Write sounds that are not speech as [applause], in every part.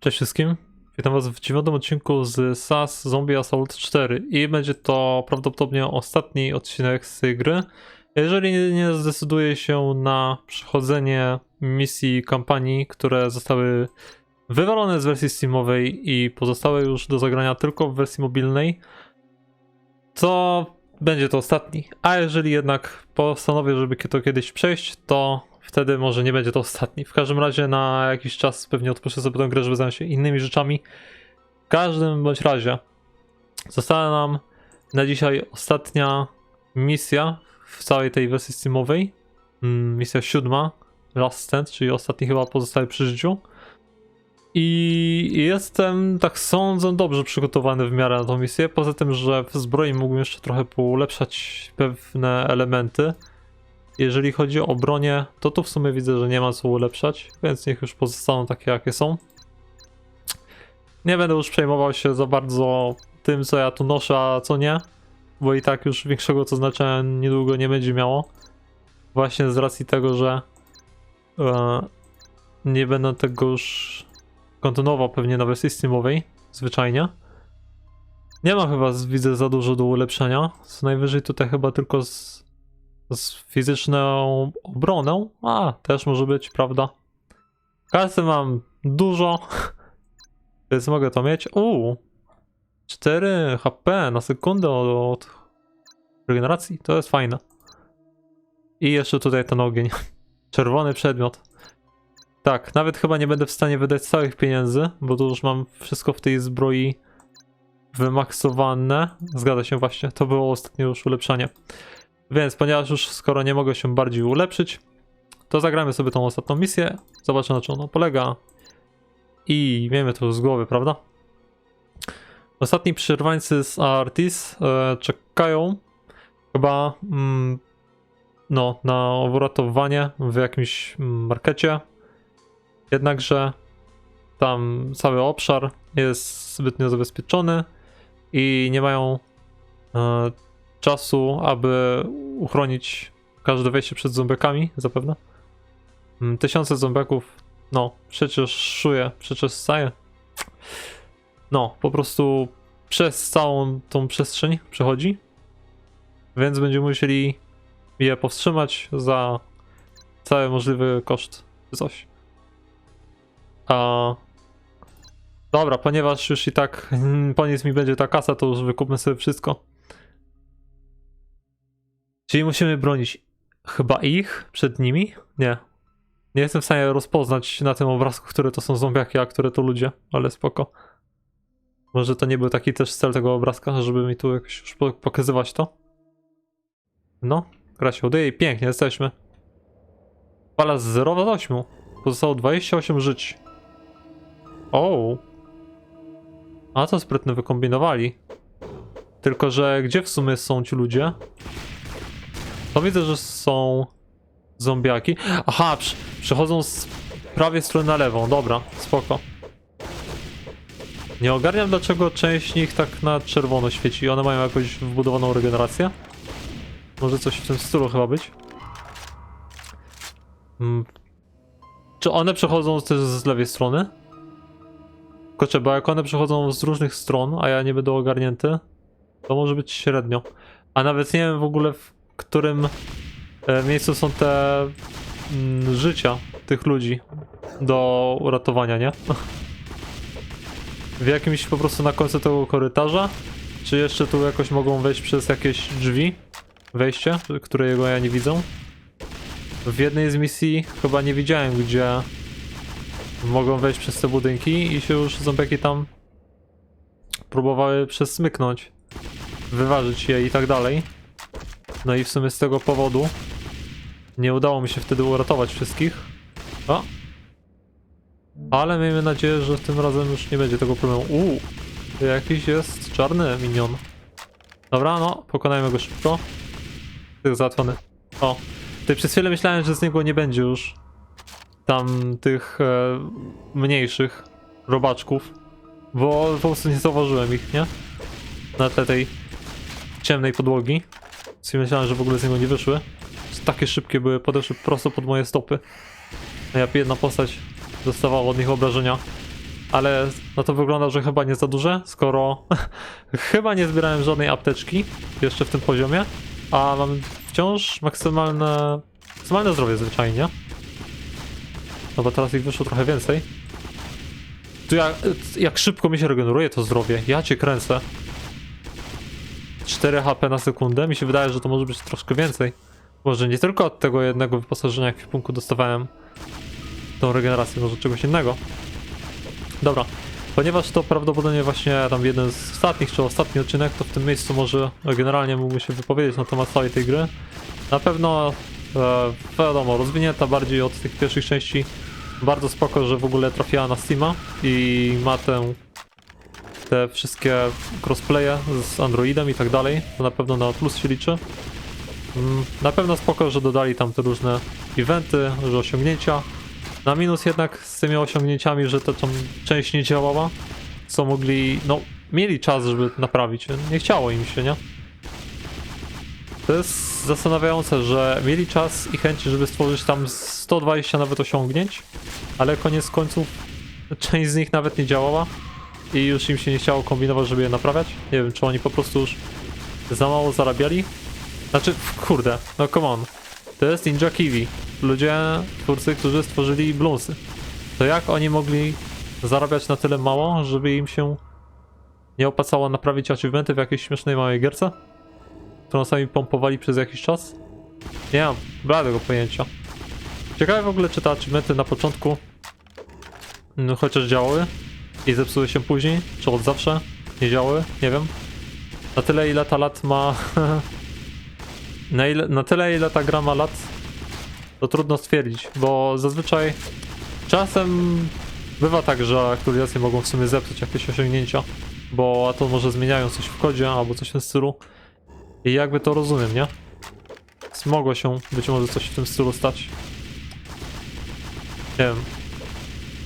Cześć wszystkim. Witam was w dziewiątym odcinku z SAS Zombie Assault 4 i będzie to prawdopodobnie ostatni odcinek z tej gry. Jeżeli nie- zdecyduję się na przechodzenie misji kampanii, które zostały wywalone z wersji steamowej i pozostałe już do zagrania tylko w wersji mobilnej, to będzie to ostatni. A jeżeli jednak postanowię, żeby to kiedyś przejść, to wtedy może nie będzie to ostatni. W każdym razie na jakiś czas pewnie odpuszczę sobie tę grę, żeby zająć się innymi rzeczami. W każdym bądź razie została nam na dzisiaj ostatnia misja w całej tej wersji steamowej. Mm, Misja siódma, Last Stand, czyli ostatni chyba pozostały przy życiu. I jestem, tak sądzę, dobrze przygotowany w miarę na tą misję. Poza tym, że w zbroi mógłbym jeszcze trochę poulepszać pewne elementy. Jeżeli chodzi o bronię, to tu w sumie widzę, że nie ma co ulepszać, więc niech już pozostaną takie, jakie są. Nie będę już przejmował się za bardzo tym, co ja tu noszę, a co nie, bo i tak już większego co znaczenia niedługo nie będzie miało. Właśnie z racji tego, że e, nie będę tego już kontynuował pewnie na wersji steamowej, zwyczajnie. Nie ma chyba, widzę, za dużo do ulepszenia. Co najwyżej tutaj chyba tylko z, z fizyczną obroną. A, też może być, prawda? Kasy mam dużo, [laughs] więc mogę to mieć. Uuu, 4 HP na sekundę od regeneracji, to jest fajne. I jeszcze tutaj ten ogień. [laughs] Czerwony przedmiot. Tak, nawet chyba nie będę w stanie wydać całych pieniędzy, bo tu już mam wszystko w tej zbroi wymaksowane. Zgadza się właśnie, to było ostatnie już ulepszenie. Więc ponieważ już skoro nie mogę się bardziej ulepszyć, to zagramy sobie tą ostatnią misję. Zobaczę na czym ona polega. I wiemy to z głowy, prawda? Ostatni przerwańcy z Artis e, czekają chyba mm, no, na uratowanie w jakimś mm, markecie. Jednakże tam cały obszar jest zbytnio zabezpieczony i nie mają e, czasu, aby uchronić każde wejście przed zombiakami, zapewne. Mm, Tysiące zombiaków, no, przecież szuje, przecież staje. No, po prostu przez całą tą przestrzeń przechodzi, więc będziemy musieli je powstrzymać za cały możliwy koszt, coś. A... Dobra, ponieważ już i tak mm, po nic mi będzie ta kasa, to już wykupmy sobie wszystko. Czyli musimy bronić chyba ich przed nimi? Nie. Nie jestem w stanie rozpoznać na tym obrazku, które to są zombiaki, a które to ludzie, ale spoko. Może to nie był taki też cel tego obrazka, żeby mi tu jakoś już po- pokazywać to. No, gra się udaje i pięknie jesteśmy. Fala z 0 do 8. Pozostało 28 żyć. O. A to sprytnie wykombinowali. Tylko, że gdzie w sumie są ci ludzie? To widzę, że są zombiaki. Aha, przy, przechodzą z prawej strony na lewą. Dobra, spoko. Nie ogarniam, dlaczego część nich tak na czerwono świeci. One mają jakąś wbudowaną regenerację. Może coś w tym stylu chyba być. Mm. Czy one przechodzą też z lewej strony? Kurczę, bo jak one przechodzą z różnych stron, a ja nie będę ogarnięty, to może być średnio. A nawet nie wiem w ogóle w którym e, miejscu są te mm, życia tych ludzi do uratowania, nie? W jakimś po prostu na końcu tego korytarza? Czy jeszcze tu jakoś mogą wejść przez jakieś drzwi? Wejście, którego ja nie widzę? W jednej z misji chyba nie widziałem, gdzie mogą wejść przez te budynki i się już zombiaki tam próbowały przesmyknąć, wyważyć je i tak dalej. No i w sumie z tego powodu nie udało mi się wtedy uratować wszystkich. O! Ale miejmy nadzieję, że tym razem już nie będzie tego problemu. Uuu! Jakiś jest czarny minion. Dobra, no, pokonajmy go szybko. Tych załatwiony. O! Tutaj przez chwilę myślałem, że z niego nie będzie już tam tych e, mniejszych robaczków, bo po prostu nie zauważyłem ich, nie? Na tle tej ciemnej podłogi. Więc myślałem, że w ogóle z niego nie wyszły. Takie szybkie były, podeszły prosto pod moje stopy. A ja jedna postać dostawała od nich obrażenia. ale no to wygląda, że chyba nie za duże, skoro [laughs] chyba nie zbierałem żadnej apteczki jeszcze w tym poziomie, a mam wciąż maksymalne, maksymalne zdrowie zwyczajnie. No bo teraz ich wyszło trochę więcej. Tu jak, jak szybko mi się regeneruje to zdrowie, ja cię kręcę. 4 HP na sekundę, mi się wydaje, że to może być troszkę więcej. Może nie tylko od tego jednego wyposażenia, jak w punku dostawałem tą regenerację, może czegoś innego. Dobra, ponieważ to prawdopodobnie właśnie tam jeden z ostatnich, czy ostatni odcinek, to w tym miejscu może generalnie mógłbym się wypowiedzieć na temat całej tej gry. Na pewno, wiadomo, rozwinięta bardziej od tych pierwszych części. Bardzo spoko, że w ogóle trafiła na Steama i ma tę te wszystkie crossplaye z Androidem i tak dalej, to na pewno na plus się liczy. Mm, Na pewno spoko, że dodali tam te różne eventy, że osiągnięcia. Na minus jednak z tymi osiągnięciami, że tam część nie działała, co mogli, no, mieli czas, żeby naprawić. Nie chciało im się, nie? To jest zastanawiające, że mieli czas i chęci, żeby stworzyć tam 120 nawet osiągnięć, ale koniec końców część z nich nawet nie działała i już im się nie chciało kombinować, żeby je naprawiać. Nie wiem, czy oni po prostu już za mało zarabiali. Znaczy, kurde, no come on. To jest Ninja Kiwi. Ludzie, twórcy, którzy stworzyli Bloomsy. To jak oni mogli zarabiać na tyle mało, żeby im się nie opłacało naprawić achievementy w jakiejś śmiesznej małej gierce? Którą sami pompowali przez jakiś czas? Nie mam bladego pojęcia. Ciekawe w ogóle, czy te achievementy na początku no, chociaż działały i zepsuły się później, czy od zawsze nie działały, nie wiem. Na tyle ile ta lat ma... [laughs] na, ile, na tyle ile ta gra ma lat, to trudno stwierdzić, bo zazwyczaj czasem bywa tak, że aktualizacje mogą w sumie zepsuć jakieś osiągnięcia, bo a to może zmieniają coś w kodzie albo coś w tym stylu. I jakby to rozumiem, nie? Więc Mogło się być może coś w tym stylu stać. Nie wiem.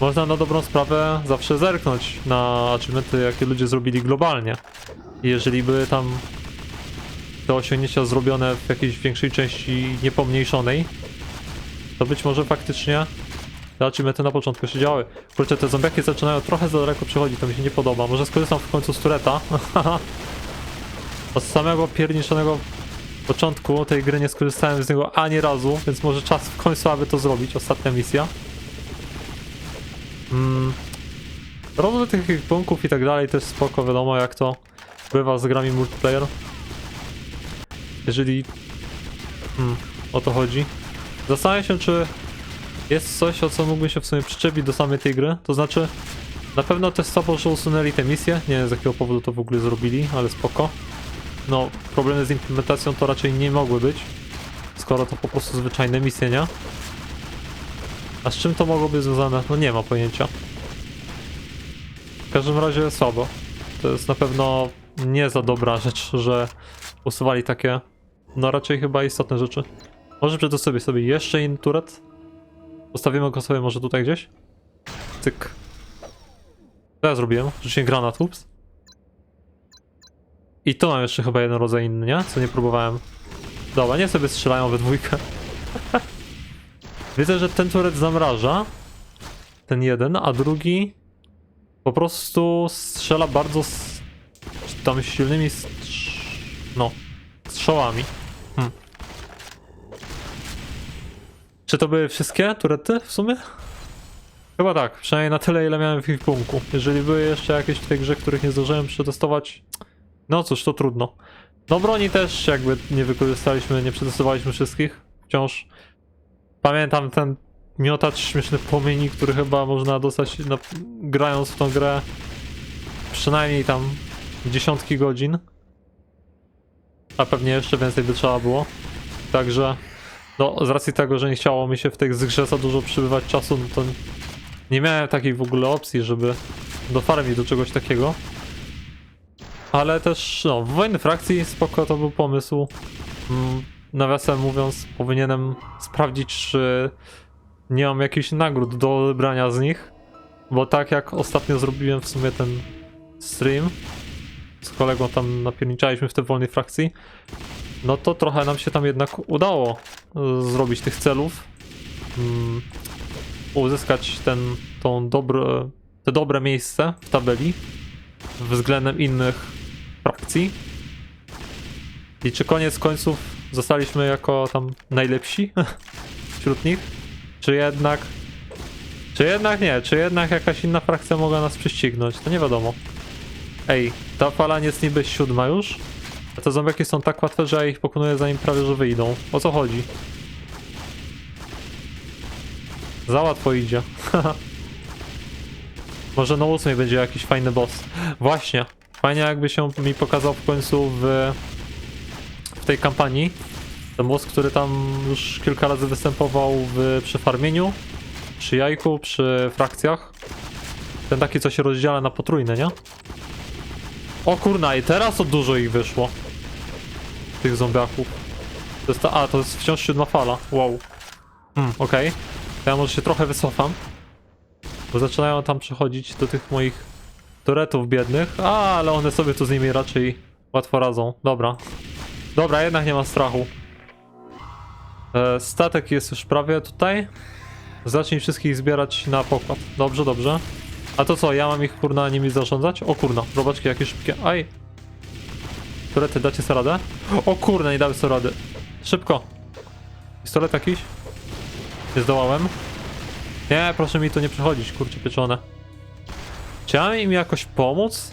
Można na dobrą sprawę zawsze zerknąć na achievementy, jakie ludzie zrobili globalnie. I jeżeli były tam te osiągnięcia zrobione w jakiejś większej części niepomniejszonej, to być może faktycznie te achievementy na początku się działy. Kurczę, te zombiaki zaczynają trochę za daleko przychodzić, to mi się nie podoba. Może skorzystam w końcu z tureta. [laughs] Od samego pierniczonego początku tej gry nie skorzystałem z niego ani razu, więc może czas w końcu, aby to zrobić. Ostatnia misja. Mm. Rozwój tych ekwipunków i tak dalej też spoko, wiadomo jak to bywa z grami multiplayer. Jeżeli mm, o to chodzi. Zastanawiam się, czy jest coś, o co mógłbym się w sumie przyczepić do samej tej gry. To znaczy, na pewno testowo, że usunęli te misje. Nie wiem z jakiego powodu to w ogóle zrobili, ale spoko. No, problemy z implementacją to raczej nie mogły być, skoro to po prostu zwyczajne misje, nie? A z czym to mogło być związane? No nie ma pojęcia. W każdym razie słabo. To jest na pewno nie za dobra rzecz, że usuwali takie, no raczej chyba istotne rzeczy. Może przedostawię sobie jeszcze inny turet? Postawimy go sobie może tutaj gdzieś? Cyk. Co ja zrobiłem? Rzuciłem granat, ups. I to mam jeszcze chyba jeden rodzaj inny, nie? Co nie próbowałem. Dobra, nie sobie strzelają we dwójkę. [laughs] Widzę, że ten turet zamraża. Ten jeden, a drugi po prostu strzela bardzo s- tam silnymi strz... no, strzałami. Hmm. Czy to były wszystkie turety w sumie? Chyba tak, przynajmniej na tyle ile miałem w ich punku. Jeżeli były jeszcze jakieś w tej grze, których nie zdążyłem przetestować, no cóż, to trudno. No broni też jakby nie wykorzystaliśmy, nie przetestowaliśmy wszystkich. Wciąż pamiętam ten miotacz śmieszny płomieni, który chyba można dostać na, grając w tą grę przynajmniej tam dziesiątki godzin. A pewnie jeszcze więcej by trzeba było. Także no, z racji tego, że nie chciało mi się w tej grze za dużo przybywać czasu, no to nie miałem takiej w ogóle opcji, żeby dofarmić do czegoś takiego. Ale też, no, w wojny frakcji spoko to był pomysł. Mm, nawiasem mówiąc, powinienem sprawdzić, czy nie mam jakichś nagród do odebrania z nich. Bo tak jak ostatnio zrobiłem w sumie ten stream, z kolegą tam napierniczaliśmy w tej wolnej frakcji, no to trochę nam się tam jednak udało y, zrobić tych celów. Mm, uzyskać ten, tą dobro, te dobre miejsce w tabeli względem innych frakcji. I czy koniec końców zostaliśmy jako tam najlepsi [laughs] wśród nich? Czy jednak. Czy jednak nie? Czy jednak jakaś inna frakcja mogła nas prześcignąć? To nie wiadomo. Ej, ta fala jest niby siódma już. A te zombiaki są tak łatwe, że ja ich pokonuję zanim prawie że wyjdą. O co chodzi? Za łatwo idzie. [laughs] Może na ósmej będzie jakiś fajny boss. Właśnie. Fajnie jakby się mi pokazał w końcu w, w tej kampanii. Ten boss, który tam już kilka razy występował w, przy farmieniu, przy jajku, przy frakcjach. Ten taki, co się rozdziela na potrójne, nie? O kurna, i teraz to dużo ich wyszło. Tych zombiaków. To jest ta, a, to jest wciąż siódma fala. Wow. Hmm, okej. To ja może się trochę wycofam. Bo zaczynają tam przechodzić do tych moich turetów biednych. A, ale one sobie tu z nimi raczej łatwo radzą. Dobra. Dobra, jednak nie ma strachu. E, statek jest już prawie tutaj. Zacznij wszystkich zbierać na pokład. Dobrze, dobrze. A to co, ja mam ich kurna nimi zarządzać? O kurna, robaczki jakie szybkie. Aj. Turety, dacie sobie radę? O kurna, nie dały sobie rady. Szybko. Pistolet jakiś? Nie zdołałem. Nie, proszę mi tu nie przechodzić, kurczę pieczone. Mam im jakoś pomóc?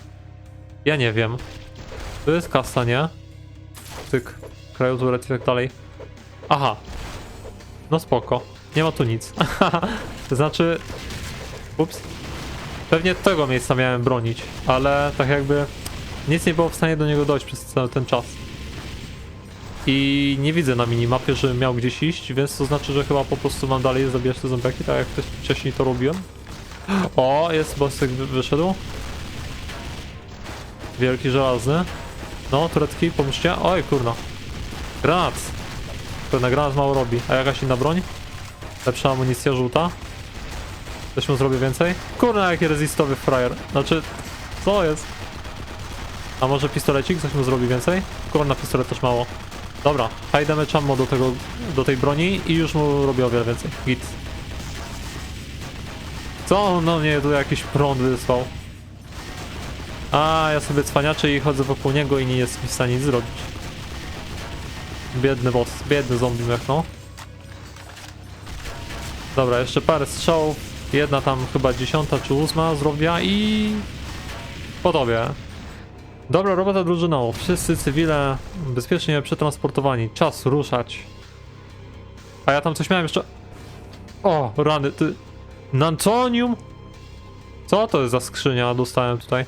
Ja nie wiem. To jest kasa, nie? Tyk, kraju turet i tak dalej. Aha. No spoko. Nie ma tu nic. to [laughs] znaczy... Ups. Pewnie tego miejsca miałem bronić, ale tak jakby nic nie było w stanie do niego dojść przez cały ten czas. I nie widzę na minimapie, że miał gdzieś iść, więc to znaczy, że chyba po prostu mam dalej zabijać te zombiaki, tak jak wcześniej to robiłem. [gasps] O, jest bossek wy- wyszedł. Wielki żelazny. No, turecki, pomóżcie. Oj, kurna. Granat. Pewnie granat mało robi. A jakaś inna broń? Lepsza amunicja żółta. Coś mu zrobię więcej? Kurna, jaki rezistowy frajer. Znaczy, co jest? A może pistolecik? Coś mu zrobi więcej? Kurna, pistolet też mało. Dobra, high damage do, tego, do tej broni i już mu robię o wiele więcej. Git. Co? No nie, tu jakiś prąd wysłał. A, ja sobie cwaniaczę i chodzę wokół niego i nie jest mi w stanie nic zrobić. Biedny boss, biedny zombie mech, no. Dobra, jeszcze parę strzałów. Jedna tam chyba dziesiąta czy ósma zrobiła i... Po tobie. Dobra robota drużyną. Wszyscy cywile bezpiecznie przetransportowani. Czas ruszać. A ja tam coś miałem jeszcze... O, rany, ty... Nantonium? Co to jest za skrzynia dostałem tutaj?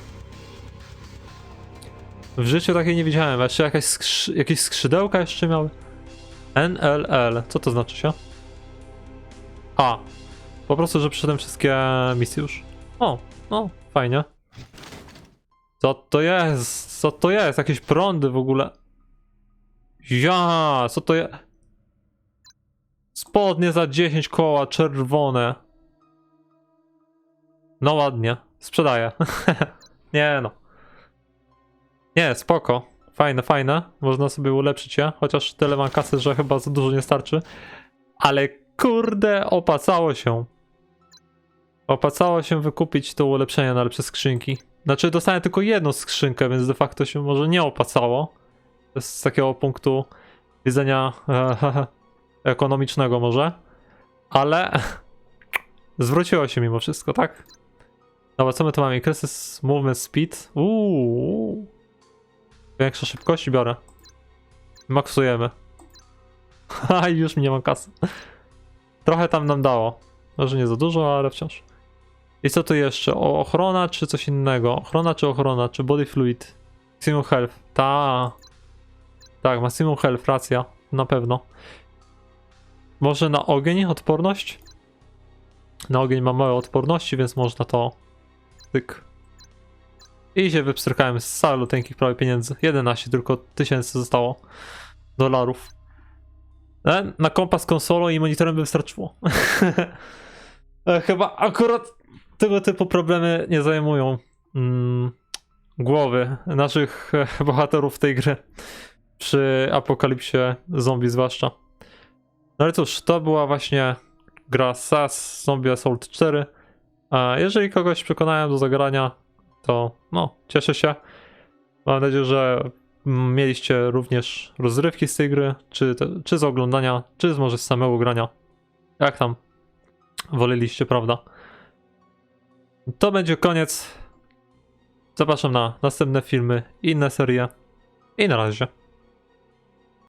W życiu takiej nie widziałem. Jeszcze jakaś skrzy... jakieś skrzydełka jeszcze miały? NLL. Co to znaczy się? A. Po prostu, że przyszedłem wszystkie misje już. O, no, fajnie. Co to jest? Co to jest? Jakieś prądy w ogóle. Ja, co to jest? Spodnie za 10 koła, czerwone. No ładnie, sprzedaję. [laughs] Nie no. Nie, spoko. Fajne, fajne. Można sobie ulepszyć je, chociaż tyle mam kasy, że chyba za dużo nie starczy. Ale kurde, opłacało się. Opłacało się wykupić to ulepszenie na lepsze skrzynki. Znaczy dostałem tylko jedną skrzynkę, więc de facto się może nie jest z takiego punktu widzenia e, [laughs] ekonomicznego może. Ale [laughs] zwróciło się mimo wszystko, tak? Dobra, co my tu mamy? Kryzys Movement Speed. Uuu. Większa szybkość biorę. Maksujemy. [laughs] Ha, już mi nie mam kasy. Trochę tam nam dało. Może nie za dużo, ale wciąż. I co tu jeszcze? O, ochrona czy coś innego? Ochrona czy ochrona? Czy body fluid? Maximum health. Ta. Tak, maximum health, racja. Na pewno. Może na ogień odporność? Na ogień ma małe odporności, więc można to... Tyk. I się wypstrykałem z saluteńkich prawie pieniędzy. 11 tylko tysięcy zostało. Dolarów. E, Na kompas konsolą i monitorem by wystarczyło. [laughs] E, Chyba akurat tego typu problemy nie zajmują mm, głowy naszych e, bohaterów tej gry. Przy apokalipsie zombie zwłaszcza. No ale cóż, to była właśnie gra SAS Zombie Assault 4. A jeżeli kogoś przekonałem do zagrania, to no, cieszę się. Mam nadzieję, że mm, mieliście również rozrywki z tej gry, czy, czy z oglądania, czy z może z samego grania. Jak tam woleliście, prawda? To będzie koniec. Zapraszam na następne filmy, inne serie i na razie.